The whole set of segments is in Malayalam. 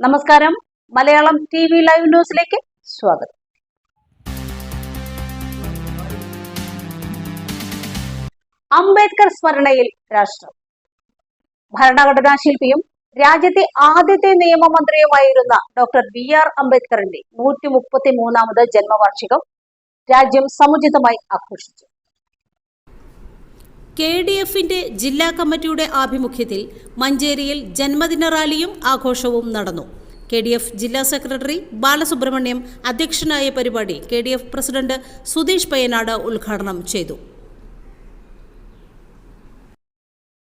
നമസ്കാരം. മലയാളം ടി വി ലൈവ് ന്യൂസിലേക്ക് സ്വാഗതം. അംബേദ്കർ സ്മരണയിൽ രാഷ്ട്രം. ഭരണഘടനാ ശില്പിയും രാജ്യത്തെ ആദ്യത്തെ നിയമമന്ത്രിയുമായിരുന്ന ഡോക്ടർ ബി ആർ അംബേദ്കറിന്റെ നൂറ്റി മുപ്പത്തി മൂന്നാമത് ജന്മവാർഷികം രാജ്യം സമുചിതമായി ആഘോഷിച്ചു. കെ ഡി എഫിന്റെ ജില്ലാ കമ്മിറ്റിയുടെ ആഭിമുഖ്യത്തിൽ മഞ്ചേരിയിൽ ജന്മദിന റാലിയും ആഘോഷവും നടന്നു. കെ ഡി എഫ് ജില്ലാ സെക്രട്ടറി ബാലസുബ്രഹ്മണ്യം അധ്യക്ഷനായ പരിപാടി K D F president Sudheesh Payyanad ഉദ്ഘാടനം ചെയ്തു.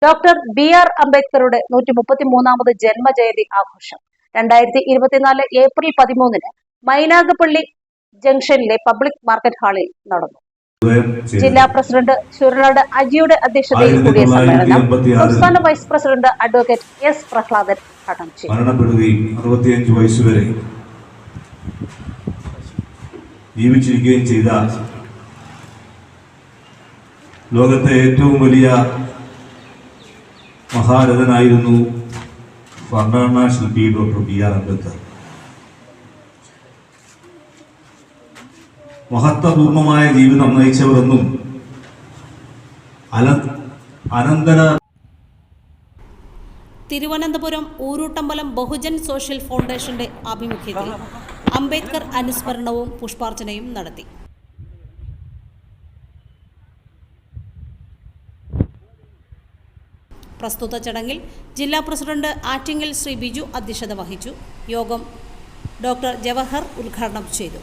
ഡോക്ടർ ബി ആർ അംബേദ്കറുടെ നൂറ്റി മുപ്പത്തി മൂന്നാമത് ജന്മജയന്തി ആഘോഷം. രണ്ടായിരത്തി ഇരുപത്തിനാല് ഏപ്രിൽ പതിമൂന്നിന് മൈനാഗപ്പള്ളി ജംഗ്ഷനിലെ പബ്ലിക് മാർക്കറ്റ് ഹാളിൽ നടന്നു. ജില്ലാ പ്രസിഡന്റ് ചുരനാട് അജിയുടെ അധ്യക്ഷതയിൽ കൂടിയ സമ്മേളനം സംസ്ഥാന vice president advocate S Prahladan ഉദ്ഘാടനം ചെയ്തു. മരണപ്പെടുകയും അറുപത്തിയഞ്ച് വയസ്സുവരെ ജീവിച്ചിരിക്കുകയും ചെയ്ത ലോകത്തെ ഏറ്റവും വലിയ മഹാരഥനായിരുന്നു ഭരണഘടനാ ശില്പി ഡോക്ടർ ബി ആർ അംബേദ്കർ. മഹത്വപൂർണമായ ജീവിതം നയിച്ചവരെന്നും അനന്തര തിരുവനന്തപുരം ഊരൂട്ടമ്പലം ബഹുജൻ സോഷ്യൽ ഫൗണ്ടേഷന്റെ ആഭിമുഖ്യത്തിൽ അംബേദ്കർ അനുസ്മരണവും പുഷ്പാർച്ചനയും നടത്തി. പ്രസ്തുത ചടങ്ങിൽ ജില്ലാ പ്രസിഡന്റ് ആറ്റിങ്ങൽ ശ്രീ ബിജു അധ്യക്ഷത വഹിച്ചു. യോഗം ഡോക്ടർ ജവഹർ ഉദ്ഘാടനം ചെയ്തു.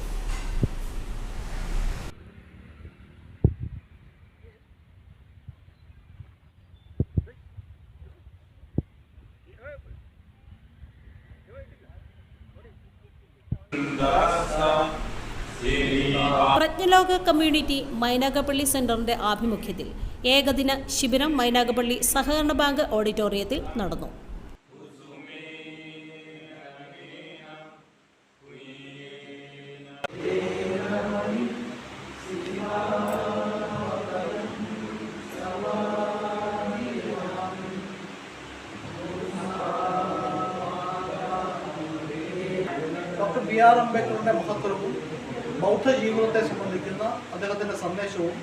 പ്രജ്ഞലോക കമ്മ്യൂണിറ്റി മൈനാഗപ്പള്ളി സെന്ററിന്റെ ആഭിമുഖ്യത്തിൽ ഏകദിന ശിബിരം മൈനാഗപ്പള്ളി സഹകരണ ബാങ്ക് ഓഡിറ്റോറിയത്തിൽ നടന്നു. ഡോക്ടർ ബി ആർ അംബേദ്കറുടെ മഹത്വവും ബൗദ്ധ ജീവിതത്തെ സംബന്ധിക്കുന്ന അദ്ദേഹത്തിന്റെ സന്ദേശവും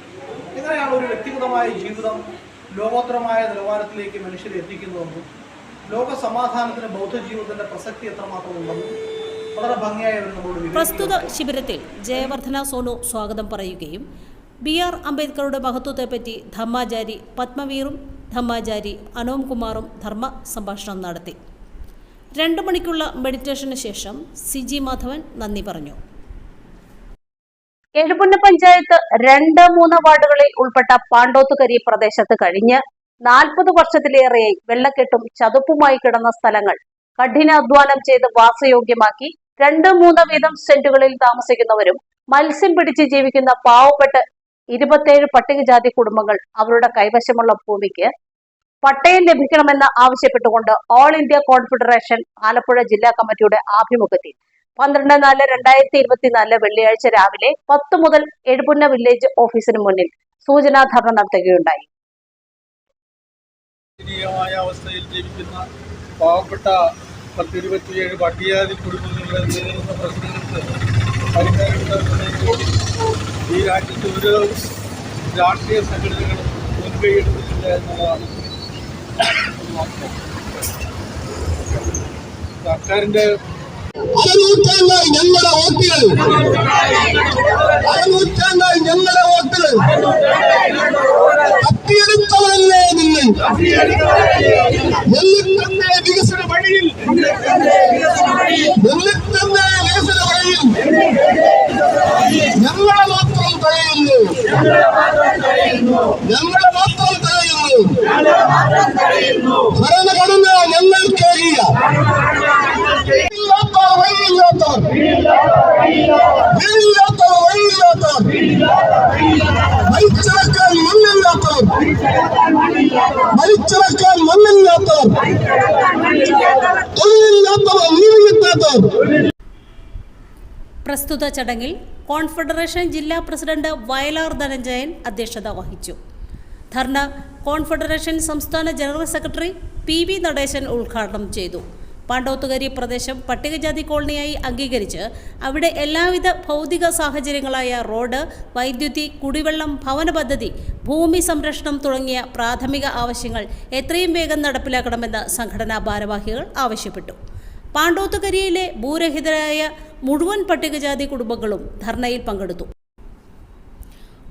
എങ്ങനെയാണ് ഒരു വ്യക്തിഗതമായ ജീവിതം ലോകോത്തരമായ നിലവാരത്തിലേക്ക് മനുഷ്യരെ എത്തിക്കുന്നതെന്നും ലോക സമാധാനത്തിന് ബൗദ്ധ ജീവിതത്തിന്റെ പ്രസക്തി എത്രമാത്രം ഉണ്ടെന്നും വളരെ ഭംഗിയായി പ്രസ്തുത ശിബിരത്തിൽ ജയവർദ്ധന സോനു സ്വാഗതം പറയുകയും ബി ആർ അംബേദ്കറുടെ മഹത്വത്തെപ്പറ്റി ധമ്മാചാരി പത്മവീറും ധമ്മാചാരി അനോം കുമാറും ധർമ്മ സംഭാഷണം നടത്തി. രണ്ട് മണിക്കുള്ള മെഡിറ്റേഷന് ശേഷം സി ജി മാധവൻ നന്ദി പറഞ്ഞു. എഴുപുന്ന പഞ്ചായത്ത് രണ്ട് മൂന്ന് വാർഡുകളിൽ ഉൾപ്പെട്ട പാണ്ടോത്തുകരി പ്രദേശത്ത് കഴിഞ്ഞ് നാൽപ്പത് വർഷത്തിലേറെയായി വെള്ളക്കെട്ടും ചതുപ്പുമായി കിടന്ന സ്ഥലങ്ങൾ. കഠിനാധ്വാനം ചെയ്ത് വാസയോഗ്യമാക്കി രണ്ട് മൂന്ന് വീതം സെന്റുകളിൽ താമസിക്കുന്നവരും മത്സ്യം പിടിച്ച് ജീവിക്കുന്ന പാവപ്പെട്ട് ഇരുപത്തേഴ് പട്ടികജാതി കുടുംബങ്ങൾ അവരുടെ കൈവശമുള്ള ഭൂമിക്ക് പട്ടയം ലഭിക്കണമെന്ന് ആവശ്യപ്പെട്ടുകൊണ്ട് ഓൾ ഇന്ത്യ കോൺഫെഡറേഷൻ ആലപ്പുഴ ജില്ലാ കമ്മിറ്റിയുടെ ആഭിമുഖ്യത്തിൽ പന്ത്രണ്ട് നാല് രണ്ടായിരത്തി ഇരുപത്തിനാല് വെള്ളിയാഴ്ച രാവിലെ പത്ത് മുതൽ എഴുപുന്ന വില്ലേജ് ഓഫീസിന് മുന്നിൽ സൂചനാ ധർണ നടത്തുകയുണ്ടായി. അവസ്ഥയിൽ ജീവിക്കുന്ന പാവപ്പെട്ട പത്തിരുപത്തിയേഴ് പട്ടികജാതി കുടുംബങ്ങളെ നേരിടുന്ന അരനൂറ്റാണ്ടായി ഞങ്ങളുടെ വോട്ടുകൾ. അരനൂറ്റാണ്ടായി ഞങ്ങളുടെ വോട്ടുകൾ. തട്ടിയെടുത്തവരല്ലേ നിങ്ങൾ എന്നിട്ടെന്നെ വികസന വഴിയിൽ എന്നിട്ടെന്നെ വികസന വഴിയിൽ ഞങ്ങളെ മാത്രം തടയുന്നു. ഞങ്ങളെ മാത്രം തടയുന്നു. ഭരണഘടന ഞങ്ങൾക്കേകിയ പ്രസ്തുത ചടങ്ങിൽ കോൺഫെഡറേഷൻ ജില്ലാ പ്രസിഡന്റ് വയലാർ ധനഞ്ജയൻ അധ്യക്ഷത വഹിച്ചു. ധർണ കോൺഫെഡറേഷൻ സംസ്ഥാന general secretary P V Natesan ഉദ്ഘാടനം ചെയ്തു. പാണ്ഡോത്തുകരി പ്രദേശം പട്ടികജാതി കോളനിയായി അംഗീകരിച്ച് അവിടെ എല്ലാവിധ ഭൗതിക സാഹചര്യങ്ങളായ റോഡ് വൈദ്യുതി കുടിവെള്ളം ഭവന പദ്ധതി ഭൂമി സംരക്ഷണം തുടങ്ങിയ പ്രാഥമിക ആവശ്യങ്ങൾ എത്രയും വേഗം നടപ്പിലാക്കണമെന്ന് സംഘടനാ ഭാരവാഹികൾ ആവശ്യപ്പെട്ടു. പാണ്ഡോത്തുകരിയിലെ ഭൂരഹിതരായ മുഴുവൻ പട്ടികജാതി കുടുംബങ്ങളും ധർണയിൽ പങ്കെടുത്തു.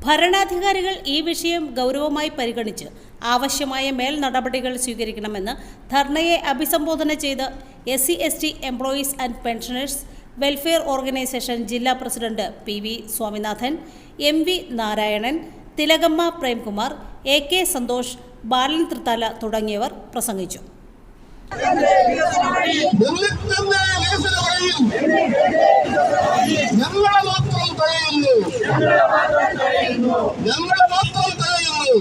ഭരണാധികാരികൾ ഈ വിഷയം ഗൗരവമായി പരിഗണിച്ച് ആവശ്യമായ മേൽ നടപടികൾ സ്വീകരിക്കണമെന്ന് ധർണയെ അഭിസംബോധന ചെയ്ത് S C S T employees and pensioners welfare organisation ജില്ലാ president P V Swaminathan M V Narayanan Thilakamma Premkumar A K Santhosh Balan Thrithala തുടങ്ങിയവർ പ്രസംഗിച്ചു. തടയുന്നു. ഞങ്ങളെ മാത്രം തടയുന്നു.